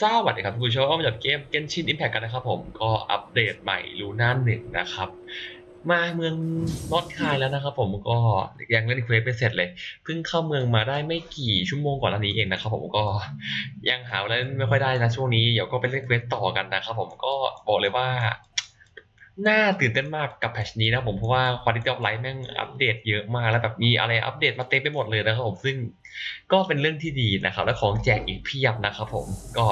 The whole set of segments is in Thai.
สวัสดีครับคุณผู้ชมมาจากเกม Genshin Impact กันนะครับผมก็อัปเดตใหม่ลูน่าหนึ่งนะครับ มาเมืองนอตคายแล้วนะครับผมก็ยังเล่นเควสไปเสร็จเลยเพิ่งเข้าเมืองมาได้ไม่กี่ชั่วโมงก่อนอันนี้เองนะครับผมก็ยังหาเล่นไม่ค่อยได้นะช่วงนี้เดี๋ยวก็ไปเล่นเควสต่อกันนะครับผมก็บอกเลยว่า น่าตื่นเต้นมากกับแพทชนี้นะผมเพราะว่า Quality of Life แม่งอัปเดตเยอะมากแล้วแบบมีอะไรอัปเดตมาเต็มไปหมดเลยนะครับผมซึ่งก็เป็นเรื่องที่ดีนะครับ และของแจกอีกเพียบนะครับผมก็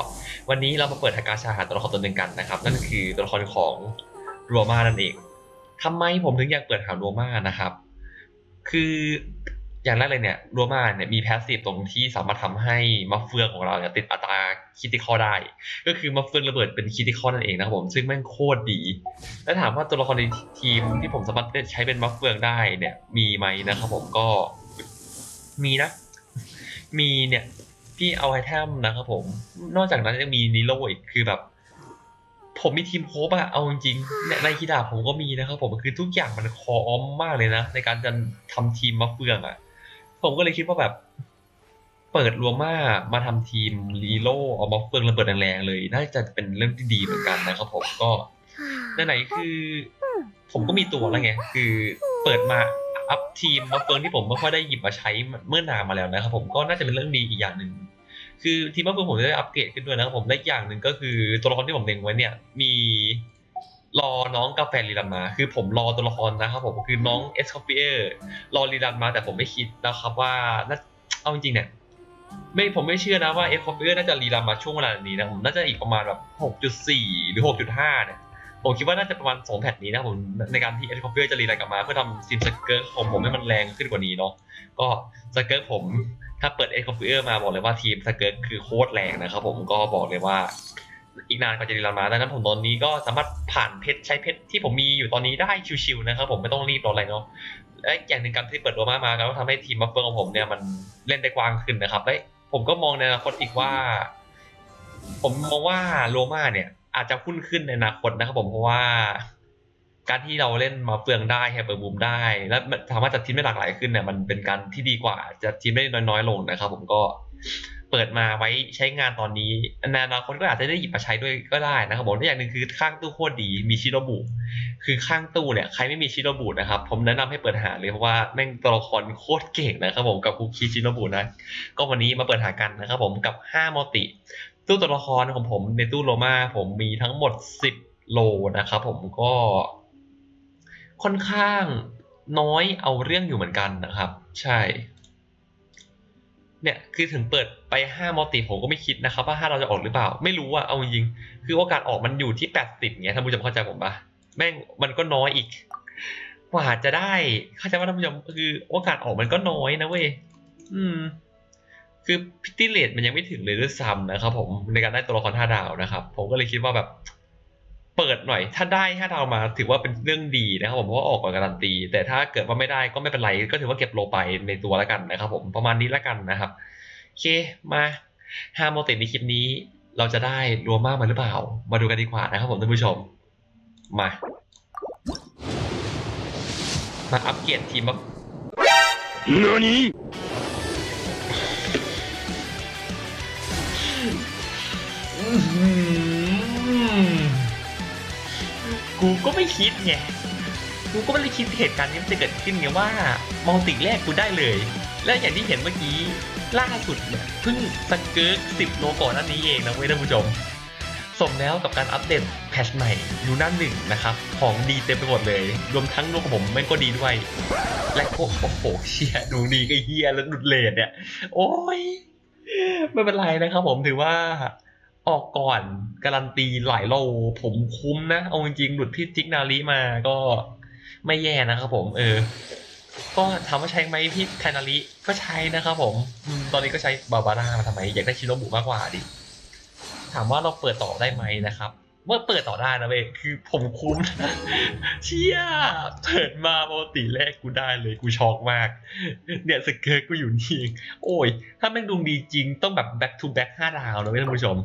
วันนี้เรามาเปิดทากาชาหาตัวละครตัวหนึ่งกันนะครับ นั่นคือตัวละครของรัวมานั่นเองทำไมผมถึงอยากเปิดหารัวมานะครับ คืออย่างแรกเลยเนี่ยรัวมาเนี่ยมีแพสซีฟตรงที่สามารถทำให้มัฟเฟืองของเราเนี่ยติดอัตรา คิติคอได้ ก็คือมัฟเฟืองระเบิดเป็นคิติคอนั่นเองนะครับผมซึ่งแม่งโคตรดี แล้วถามว่าตัวละครในทีมที่ผมสามารถใช้เป็นมัฟเฟืองได้เนี่ย มีไหมนะครับผมก็มีนะ มีเนี่ยพี่เอาไอเทมนะครับผม นอกจากนั้นยังมีนิโรอีกคือแบบ ผมมีทีมโคบอะเอาจริงๆในคีดาบผมก็มีนะครับผมคือทุกอย่างมันคออมมากเลยนะ ในการจะทำทีมมัฟเฟืองอะผมก็เลยคิดว่าแบบ เปิดรัวมามาทำทีมลีโร่เอามัฟเฟืองระเบิดแรงๆเลย น่าจะเป็นเรื่องที่ดีเหมือนกันนะครับผมก็ไหนๆคือ ผมก็มีตัวแล้วไง คือเปิดมาอัพทีมมาเฟิงที่ผมไม่ค่อยได้หยิบมาใช้เมื่อนานมาแล้วนะครับผมก็น่าจะเป็นเรื่องดีอีกอย่างหนึ่งคือทีมมาเฟิงผมจะได้อัปเกรดขึ้นด้วยนะครับผมและอีกอย่างหนึ่งก็คือตัวละครที่ผมเล็งไว้เนี่ย มีรอน้องกาแฟรีรันมา คือผมรอตัวละครนะครับผมคือน้องเอสคอฟเฟียร์รอรีรันมาแต่ผมไม่คิดนะครับว่าน่าเอาจริงๆเนี่ย ไม่ผมไม่เชื่อนะว่าเอสคอฟเฟียร์น่าจะรีรันมาช่วงเวลานี้นะผมน่าจะอีกประมาณแบบ 6.4 หรือ 6.5 เนี่ย ผมคิดว่าน่าจะประมาณ 2 แพทนี้นะผมในการที่เอ็ดคอฟเฟอร์จะรีรันกลับมา เพื่อทำซิมสเกิร์ของผมให้มันแรงขึ้นกว่านี้เนาะก็สเกิร์ผมถ้าเปิดเอ็ดคอฟเฟอร์มาบอกเลยว่าทีมสเกิร์คือโคตรแรงนะครับผมก็บอกเลยว่า อีกนานกว่าจะรีไลน์มาดังนั้นผมตอนนี้ก็สามารถผ่านเพชรใช้เพชรที่ผมมีอยู่ตอนนี้ได้ชิวๆนะครับผมไม่ต้องรีบรออะไรเนาะและอย่างหนึ่งการที่เปิดโรมามาก็ทำให้ทีมบัฟเฟอร์ของผมเนี่ยมันเล่นได้กว้างขึ้นนะครับและผมก็มองในอนาคตอีกว่า ผมมองว่าโรมาเนี่ย อาจจะคุ้นขึ้นในอนาคตนะครับผมเพราะว่า การที่เราเล่นมาเฟืองได้แฮเปอร์บูมได้ และสามารถจัดทีมได้หลากหลายขึ้นเนี่ยมันเป็นการที่ดีกว่าจัดทีมได้น้อยๆลงนะครับ ผมก็ เปิดมาไว้ใช้งานตอนนี้นอนาคตก็อาจจะได้หยิบมาใช้ด้วยก็ได้นะครับผมและอย่างหนึ่งคือข้างตู้โคตรดีมีชิโนบุคือข้างตู้เนี่ยใครไม่มีชิโนบุนะครับผมแนะนำให้เปิดหาเลยเพราะว่าแม่งตัวละครโคตรเก่งนะครับผมกับคุคิชิโนบุนะก็วันนี้มาเปิดหากันนะครับผมกับ5มัลติ ตู้ตัวละครของผมในตู้โรมาผมมีทั้งหมด 10 โลนะครับผมก็ค่อนข้างน้อยเอาเรื่องอยู่เหมือนกันนะครับ ใช่ เนี่ยคือถึงเปิดไป5มัลติผมก็ไม่คิดนะครับว่า5เราจะออกหรือเปล่า ไม่รู้อะเอาจริง คือโอกาสออกมันอยู่ที่ 80เงี้ยท่านผู้ชมเข้าใจผมปะแม่งมันก็น้อยอีก กว่าจะได้เข้าใจว่าท่านผู้ชมคือโอกาสออกมันก็น้อยนะเว้ยอืม คือพิติเลตมันยังไม่ถึงเลยด้วยซ้ำนะครับผมในการได้ตัวละครห้าดาวนะครับ ผมก็เลยคิดว่าแบบ เปิดหน่อย ถ้าได้ห้าดาวมาถือว่าเป็นเรื่องดีนะครับผมเพราะว่าออกก่อนการันตี แต่ถ้าเกิดว่าไม่ได้ก็ไม่เป็นไร ก็ถือว่าเก็บโลไปในตัวแล้วกันนะครับ ผมประมาณนี้แล้วกันนะครับโอเคมาห้าโมเตในคลิปนี้ เราจะได้รวมมากมาหรือเปล่า มาดูกันดีกว่านะครับผมท่านผู้ชม มามาอัปเกรดทีมมา何อื้อหือ ก็ไม่คิดไง กูก็ไม่ได้คิดเหตุการณ์นี้มันจะเกิดขึ้นไงว่ามัลติแรกกูได้เลย และอย่างที่เห็นเมื่อกี้ล่าสุดเนี่ยเพิ่งสเกิร์กสิบโลก่อนนั้นนี้เองนะเว้ยท่านผู้ชมสมแล้วกับการอัปเดตแพทชใหม่ยูน่าหนึ่งนะครับ ของดีเต็มไปหมดเลย รวมทั้งโลกผมแม่ก็ดีด้วย และโอ้โหเชียดูดีก็เฮียแล้วดุดเลดเนี่ย โอ้ย ไม่เป็นไรนะครับผมถือว่า ออกก่อนการันตีหลายโล ผมคุ้มนะ เอาจริงๆหลุดพี่จิกนาลีมาก็ไม่แย่นะครับผม เออ ก็ถามว่าใช้ไหมพี่แคนาลีก็ใช้นะครับผมตอนนี้ก็ใช้บาบาร่ามาทำไม อยากได้ชิโนบุมากกว่าดิ ถามว่าเราเปิดต่อได้ไหมนะครับเมื่อเปิดต่อได้นะเว้ยคือผมคุ้มเชี่ยเปิดมาปกติแรกกูได้เลยกูช็อกมาก เนี่ยสเกิร์ตกูอยู่นี่เองโอ้ย ถ้าแม่งดวงดีจริงต้องแบบ back to back ห้าดาวนะเว้ยท่านผู้ชม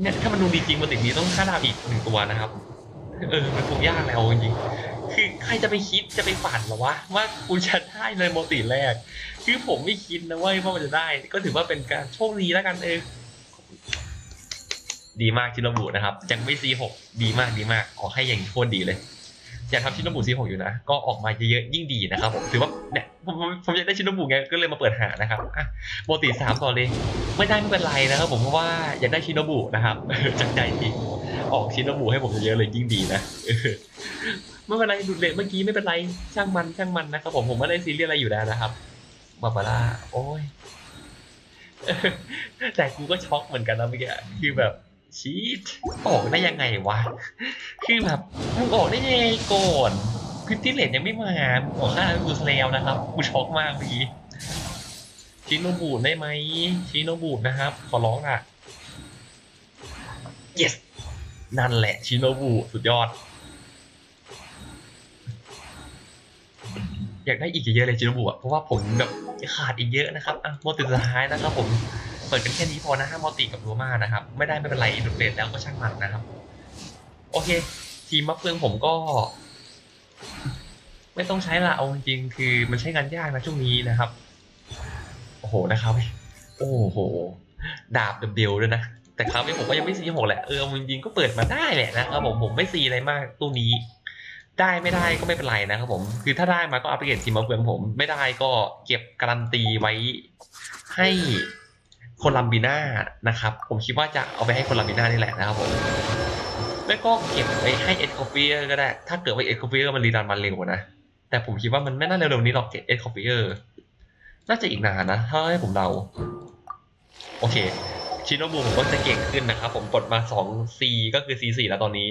เนี่ยถ้ามันดูดีจริงปกตินี้ต้องห้าดาวอีกหนึ่งตัวนะครับ เออ มันคงยากแล้วจริงๆคือใครจะไปคิดจะไปฝันหรอวะว่ากูจะได้เลยโมติแรก คือผมไม่คิดนะเว้ยว่ามันจะได้ ก็ถือว่าเป็นการโชคดีแล้วกันเออดีมากชิโนบุนะครับยังไม่ซีหกดีมากดีมากขอให้อย่างโคตรดีเลย อยากทำชิโนบุ C6 อยู่นะ ก็ออกมาเยอะๆยิ่งดีนะครับผมถือว่าเนี่ยผมผมอยากได้ชิโนบุไงก็เลยมาเปิดหานะครับอะโมติสามต่อเลย ไม่ได้ไม่เป็นไรนะครับผมเพราะว่าอยากได้ชิโนบุนะครับจากใจจริงออกชิโนบุให้ผมเยอะๆเลยยิ่งดีนะไม่เป็นไรดูดเลทเมื่อกี้ไม่เป็นไรช่างมันช่างมันนะครับผมผมไม่ได้ซีเรียสอะไรอยู่แล้วนะครับบาบาร่าโอ้ยแต่กูก็ช็อกเหมือนกันนะเมื่อกี้คือแบบ ชีตออกได้ยังไงวะ คือแบบมึงออกได้ยังไงก่อนพิติเลตยังไม่มาออกค่ากูแล้วนะครับกูช็อกมากเมื่อกี้ชิโนบูได้ไหมชิโนบูนะครับ ขอร้องอะ yes นั่นแหละชิโนบุสุดยอด อยากได้อีกเยอะเลยชิโนบุอะเพราะว่าผมแบบขาดอีกเยอะนะครับอะโมติสุดท้ายนะครับผม ปิดกันแค่นี้พอนะห้ามโมติกับโรมานะครับ ไม่ได้ไม่เป็นไรดุเดตแล้วก็ช่างมันนะครับ โอเค ทีมมะเฟืองผมก็ ไม่ต้องใช้ละเอาจริงๆคือมันใช้งานยากนะช่วงนี้นะครับ โอ้โหนะครับ โอ้โห ดาบเดียวๆด้วยนะแต่คราวนี้ผมก็ยังไม่ซีหกแหละเออเอาจริงๆก็เปิดมาได้แหละนะครับผมผมไม่ซีอะไรมากตู้นี้ ได้ไม่ได้ก็ไม่เป็นไรนะครับผม คือถ้าได้มาก็อัปเกรดทีมมาเฟืองผม ไม่ได้ก็เก็บการันตีไว้ให้ โคลัมบีน่านะครับ ผมคิดว่าจะเอาไปให้โคลัมบีน่านี่แหละนะครับผมไม่ก็เก็บไว้ให้เอ็ดคอฟฟี่ก็ได้ ถ้าเกิดว่าเอ็ดคอฟฟี่มันรีรันมันเร็วนะ แต่ผมคิดว่ามันไม่น่าเร็วๆนี้หรอกเอ็ดคอฟเฟี่น่าจะอีกนานนะ ถ้าให้ผมเดาโอเค ชิโนบุผมก็จะเก่งขึ้นนะครับ ผมกดมา 2 C ก็คือ C 4 แล้วตอนนี้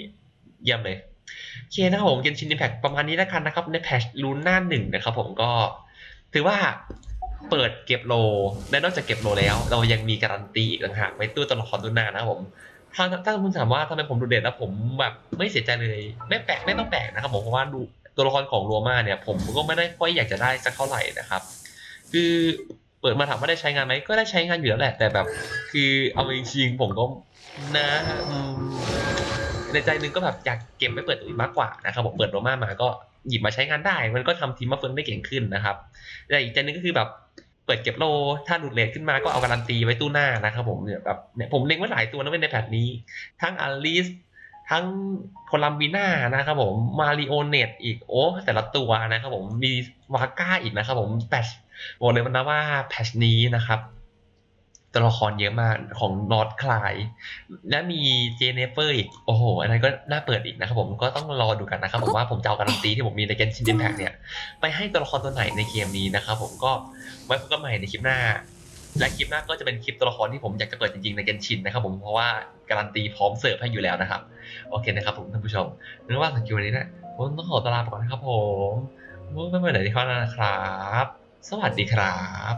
เยี่ยมเลยโอเคนะครับผมเกมชินอิแพคประมาณนี้แล้วกันนะครับ ในแพชลูน่าหนึ่งนะครับผมก็ถือว่า เปิดเก็บโล และนอกจากเก็บโลแล้ว เรายังมีการันตีอีกต่างหากไว้ตู้ตัวละครตัวหน้านะครับผมถ้าถ้าคุณถามว่าทำไมผมดูเด่นแล้วผมแบบไม่เสียใจเลยไม่แปลกไม่ต้องแปลกนะครับผมเพราะว่าดูตัวละครของรัวมาเนี่ย ผมก็ไม่ได้ค่อยอยากจะได้สักเท่าไหร่นะครับ คือเปิดมาถามว่าได้ใช้งานไหมก็ได้ใช้งานอยู่แล้วแหละ แต่แบบ คือเอาจริงๆผมก็นะในใจนึงก็แบบอยากเก็บไว้เปิดอื่นมากกว่านะครับผมเปิดโรมามาก็หยิบมาใช้งานได้ มันก็ทำทีมมาเฟิงได้เก่งขึ้นนะครับแต่อีกใจนึงก็คือแบบ เปิดเก็บโล ถ้าหลุดเลทขึ้นมาก็เอาการันตีไว้ตู้หน้านะครับผมเนี่ยแบบเนี่ยผมเล็งไว้หลายตัวนะเว้ยในแพทนี้ ทั้งอลิสทั้งโคลัมบีน่านะครับผมมาริโอเนตอีกโอ้แต่ละตัวนะครับผมมีวาก้าอีกนะครับผมแพชบอกเลยนะว่าแพชนี้นะครับ ตัวละครเยอะมากของนอตคลาย และมีเจเนเฟอร์อีก โอ้โห อันนั้นก็น่าเปิดอีกนะครับผมก็ต้องรอดูกันนะครับผมว่าผมจะเอาการันตีที่ผมมีในเกมชินดินแพกเนี่ย ไปให้ตัวละครตัวไหนในเกมนี้นะครับผมก็ไว้พบกันใหม่ในคลิปหน้า และคลิปหน้าก็จะเป็นคลิปตัวละครที่ผมอยากจะเปิดจริงๆในเกนชินนะครับผมเพราะว่าการันตีพร้อมเสิร์ฟให้อยู่แล้วนะครับ โอเคนะครับผมท่านผู้ชมนึกว่าสังคิววันนี้นะผมต้องขอตวลาไปก่อนนะครับผมไม่ไปไหนที่ข้อนะครับ สวัสดีครับ